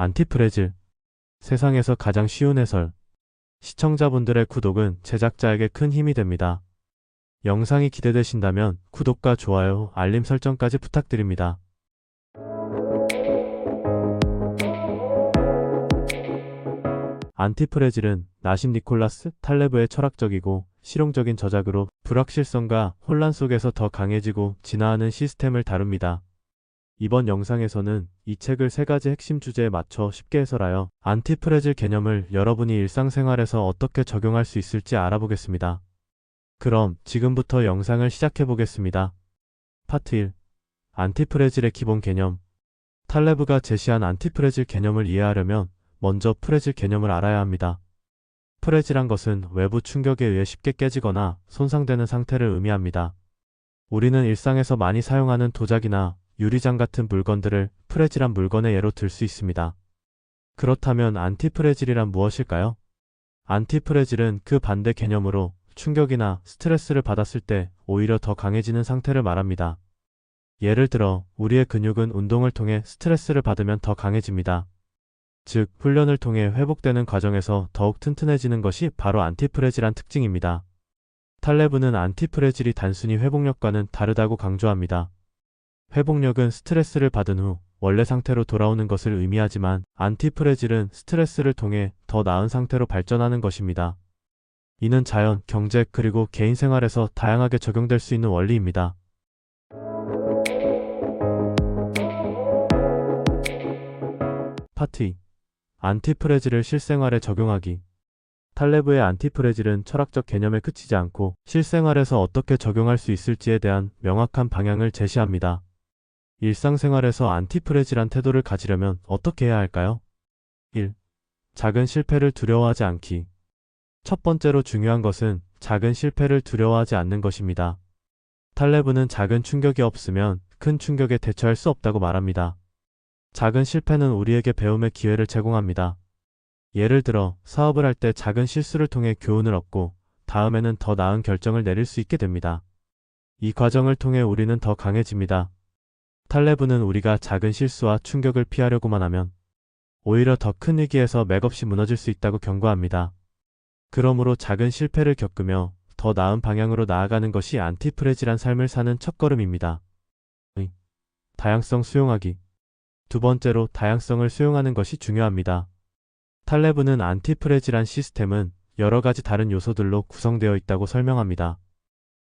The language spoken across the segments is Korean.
안티프레질. 세상에서 가장 쉬운 해설. 시청자분들의 구독은 제작자에게 큰 힘이 됩니다. 영상이 기대되신다면 구독과 좋아요, 알림 설정까지 부탁드립니다. 안티프레질은 나심 니콜라스 탈레브의 철학적이고 실용적인 저작으로 불확실성과 혼란 속에서 더 강해지고 진화하는 시스템을 다룹니다. 이번 영상에서는 이 책을 세 가지 핵심 주제에 맞춰 쉽게 해설하여 안티프레질 개념을 여러분이 일상생활에서 어떻게 적용할 수 있을지 알아보겠습니다. 그럼 지금부터 영상을 시작해 보겠습니다. 파트 1. 안티프레질의 기본 개념. 탈레브가 제시한 안티프레질 개념을 이해하려면 먼저 프레질 개념을 알아야 합니다. 프레질한 것은 외부 충격에 의해 쉽게 깨지거나 손상되는 상태를 의미합니다. 우리는 일상에서 많이 사용하는 도자기나 유리장 같은 물건들을 프레질한 물건의 예로 들 수 있습니다. 그렇다면 안티프레질이란 무엇일까요? 안티프레질은 그 반대 개념으로 충격이나 스트레스를 받았을 때 오히려 더 강해지는 상태를 말합니다. 예를 들어 우리의 근육은 운동을 통해 스트레스를 받으면 더 강해집니다. 즉, 훈련을 통해 회복되는 과정에서 더욱 튼튼해지는 것이 바로 안티프레질한 특징입니다. 탈레브는 안티프레질이 단순히 회복력과는 다르다고 강조합니다. 회복력은 스트레스를 받은 후 원래 상태로 돌아오는 것을 의미하지만 안티프레질은 스트레스를 통해 더 나은 상태로 발전하는 것입니다. 이는 자연, 경제, 그리고 개인 생활에서 다양하게 적용될 수 있는 원리입니다. 2. 안티프레질을 실생활에 적용하기. 탈레브의 안티프레질은 철학적 개념에 그치지 않고 실생활에서 어떻게 적용할 수 있을지에 대한 명확한 방향을 제시합니다. 일상생활에서 안티프레질한 태도를 가지려면 어떻게 해야 할까요? 1. 작은 실패를 두려워하지 않기. 첫 번째로 중요한 것은 작은 실패를 두려워하지 않는 것입니다. 탈레브는 작은 충격이 없으면 큰 충격에 대처할 수 없다고 말합니다. 작은 실패는 우리에게 배움의 기회를 제공합니다. 예를 들어 사업을 할 때 작은 실수를 통해 교훈을 얻고 다음에는 더 나은 결정을 내릴 수 있게 됩니다. 이 과정을 통해 우리는 더 강해집니다. 탈레브는 우리가 작은 실수와 충격을 피하려고만 하면 오히려 더 큰 위기에서 맥없이 무너질 수 있다고 경고합니다. 그러므로 작은 실패를 겪으며 더 나은 방향으로 나아가는 것이 안티프레질한 삶을 사는 첫걸음입니다. 의. 다양성 수용하기. 두 번째로 다양성을 수용하는 것이 중요합니다. 탈레브는 안티프레질한 시스템은 여러 가지 다른 요소들로 구성되어 있다고 설명합니다.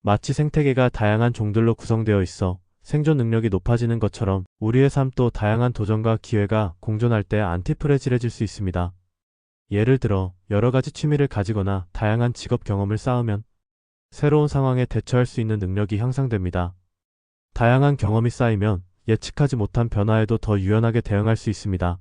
마치 생태계가 다양한 종들로 구성되어 있어 생존 능력이 높아지는 것처럼 우리의 삶도 다양한 도전과 기회가 공존할 때 안티프레질해질 수 있습니다. 예를 들어 여러 가지 취미를 가지거나 다양한 직업 경험을 쌓으면 새로운 상황에 대처할 수 있는 능력이 향상됩니다. 다양한 경험이 쌓이면 예측하지 못한 변화에도 더 유연하게 대응할 수 있습니다.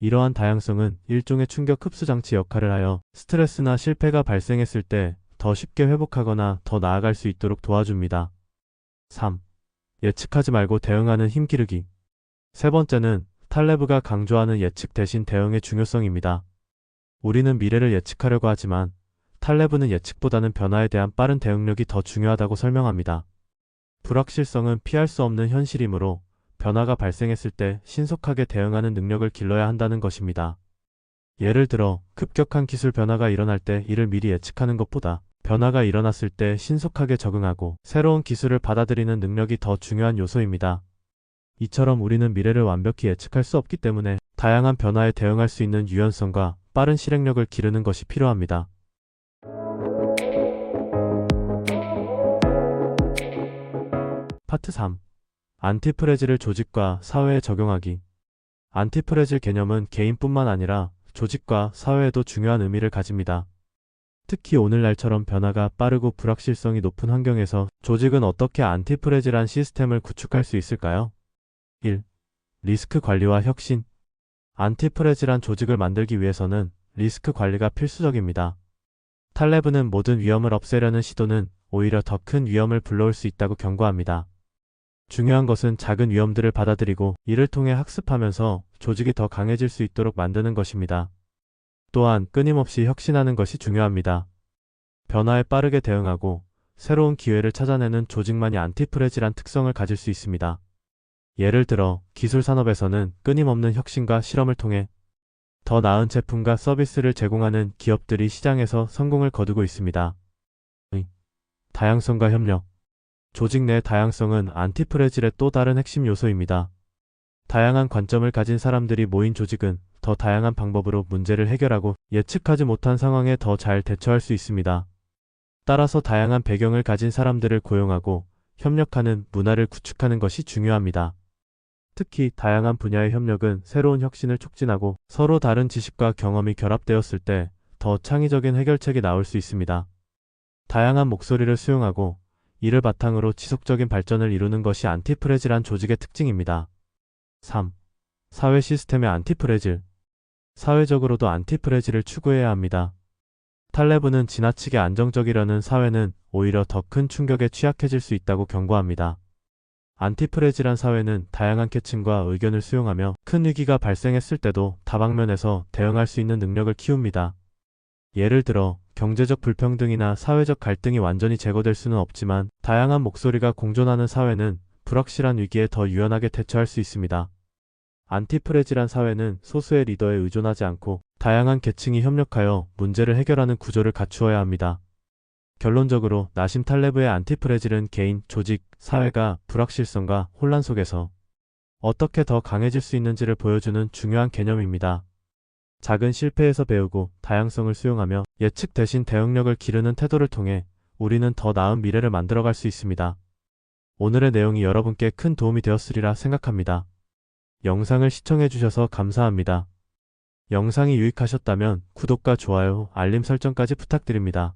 이러한 다양성은 일종의 충격 흡수 장치 역할을 하여 스트레스나 실패가 발생했을 때 더 쉽게 회복하거나 더 나아갈 수 있도록 도와줍니다. 3. 예측하지 말고 대응하는 힘 기르기. 세 번째는 탈레브가 강조하는 예측 대신 대응의 중요성입니다. 우리는 미래를 예측하려고 하지만 탈레브는 예측보다는 변화에 대한 빠른 대응력이 더 중요하다고 설명합니다. 불확실성은 피할 수 없는 현실이므로 변화가 발생했을 때 신속하게 대응하는 능력을 길러야 한다는 것입니다. 예를 들어 급격한 기술 변화가 일어날 때 이를 미리 예측하는 것보다 변화가 일어났을 때 신속하게 적응하고 새로운 기술을 받아들이는 능력이 더 중요한 요소입니다. 이처럼 우리는 미래를 완벽히 예측할 수 없기 때문에 다양한 변화에 대응할 수 있는 유연성과 빠른 실행력을 기르는 것이 필요합니다. 파트 3. 안티프레질을 조직과 사회에 적용하기. 안티프레질 개념은 개인뿐만 아니라 조직과 사회에도 중요한 의미를 가집니다. 특히 오늘날처럼 변화가 빠르고 불확실성이 높은 환경에서 조직은 어떻게 안티프레질한 시스템을 구축할 수 있을까요? 1. 리스크 관리와 혁신. 안티프레질한 조직을 만들기 위해서는 리스크 관리가 필수적입니다. 탈레브는 모든 위험을 없애려는 시도는 오히려 더 큰 위험을 불러올 수 있다고 경고합니다. 중요한 것은 작은 위험들을 받아들이고 이를 통해 학습하면서 조직이 더 강해질 수 있도록 만드는 것입니다. 또한 끊임없이 혁신하는 것이 중요합니다. 변화에 빠르게 대응하고 새로운 기회를 찾아내는 조직만이 안티프레질한 특성을 가질 수 있습니다. 예를 들어 기술 산업에서는 끊임없는 혁신과 실험을 통해 더 나은 제품과 서비스를 제공하는 기업들이 시장에서 성공을 거두고 있습니다. 다양성과 협력 조직 내 다양성은 안티프레질의 또 다른 핵심 요소입니다. 다양한 관점을 가진 사람들이 모인 조직은 더 다양한 방법으로 문제를 해결하고 예측하지 못한 상황에 더 잘 대처할 수 있습니다. 따라서 다양한 배경을 가진 사람들을 고용하고 협력하는 문화를 구축하는 것이 중요합니다. 특히 다양한 분야의 협력은 새로운 혁신을 촉진하고 서로 다른 지식과 경험이 결합되었을 때 더 창의적인 해결책이 나올 수 있습니다. 다양한 목소리를 수용하고 이를 바탕으로 지속적인 발전을 이루는 것이 안티프레질한 조직의 특징입니다. 3. 사회 시스템의 안티프레질. 사회적으로도 안티프레질을 추구해야 합니다. 탈레브는 지나치게 안정적이려는 사회는 오히려 더 큰 충격에 취약해질 수 있다고 경고합니다. 안티프레질한 사회는 다양한 계층과 의견을 수용하며 큰 위기가 발생했을 때도 다방면에서 대응할 수 있는 능력을 키웁니다. 예를 들어 경제적 불평등이나 사회적 갈등이 완전히 제거될 수는 없지만 다양한 목소리가 공존하는 사회는 불확실한 위기에 더 유연하게 대처할 수 있습니다. 안티프레질한 사회는 소수의 리더에 의존하지 않고 다양한 계층이 협력하여 문제를 해결하는 구조를 갖추어야 합니다. 결론적으로 나심 탈레브의 안티프레질은 개인, 조직, 사회가 불확실성과 혼란 속에서 어떻게 더 강해질 수 있는지를 보여주는 중요한 개념입니다. 작은 실패에서 배우고 다양성을 수용하며 예측 대신 대응력을 기르는 태도를 통해 우리는 더 나은 미래를 만들어갈 수 있습니다. 오늘의 내용이 여러분께 큰 도움이 되었으리라 생각합니다. 영상을 시청해주셔서 감사합니다. 영상이 유익하셨다면 구독과 좋아요, 알림 설정까지 부탁드립니다.